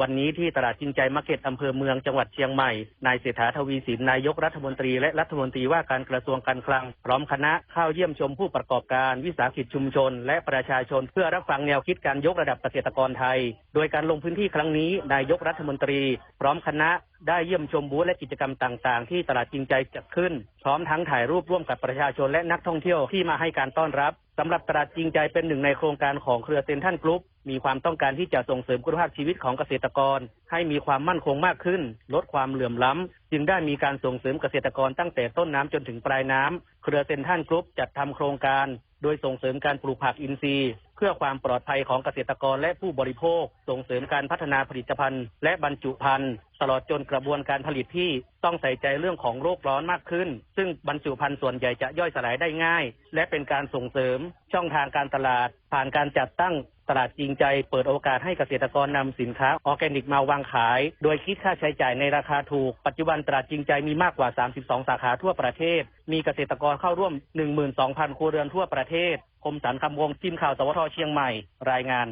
วันนี้ที่ตลาดจริงใจมาร์เก็ตอำเภอเมืองจังหวัดเชียงใหม่ นายเศรษฐาทวีสินนายกรัฐมนตรีและรัฐมนตรีว่าการกระทรวงการคลัง พร้อมคณะเข้าเยี่ยมชมผู้ประกอบการวิสาหกิจชุมชน และประชาชนเพื่อรับฟังแนวคิดการยกระดับเกษตรกรไทย โดยการลงพื้นที่ครั้งนี้ นายกรัฐมนตรี พร้อมคณะได้เยี่ยมชมบูธและกิจกรรมต่าง ๆ ที่ตลาดจริงใจจัดขึ้น พร้อมทั้งถ่ายรูปร่วมกับประชาชนและนักท่องเที่ยวที่มาให้การต้อนรับสำหรับตลาดจริงใจเป็นหนึ่งในโครงการของเครือเซ็นทรัลกรุ๊ปมีความต้องการที่จะส่งเสริมคุณภาพชีวิตของเกษตรกร ให้มีความมั่นคงมากขึ้น ลดความเหลื่อมล้ำ จึงได้มีการส่งเสริมเกษตรกรตั้งแต่ต้นน้ำจนถึงปลายน้ำเครือเซ็นทรัลกรุ๊ปจัดทำโครงการ โดยส่งเสริมการปลูกผักอินทรีย์ เพื่อความปลอดภัยของเกษตรกรและผู้บริโภค ส่งเสริมการพัฒนาผลิตภัณฑ์ และบรรจุภัณฑ์ ลอดจนกระบวนการผลิตที่ต้องใส่ใจเรื่องของโรคร้อนมากขึ้น ซึ่งบรรจุภัณฑ์ส่วนใหญ่จะย่อยสลายได้ง่าย และเป็นการส่งเสริมช่องทางการตลาด ผ่านการจัดตั้งตลาดจริงใจ เปิดโอกาสให้เกษตรกรนำสินค้าออร์แกนิกมาวางขาย โดยคิดค่าใช้จ่ายในราคาถูก ปัจจุบันตลาดจริงใจมีมากกว่า 32 สาขาทั่วประเทศ มีเกษตรกรเข้าร่วม 12,000 ครัวเรือนทั่วประเทศคมสันคำวงทีมข่าวสวทเชียงใหม่รายงาน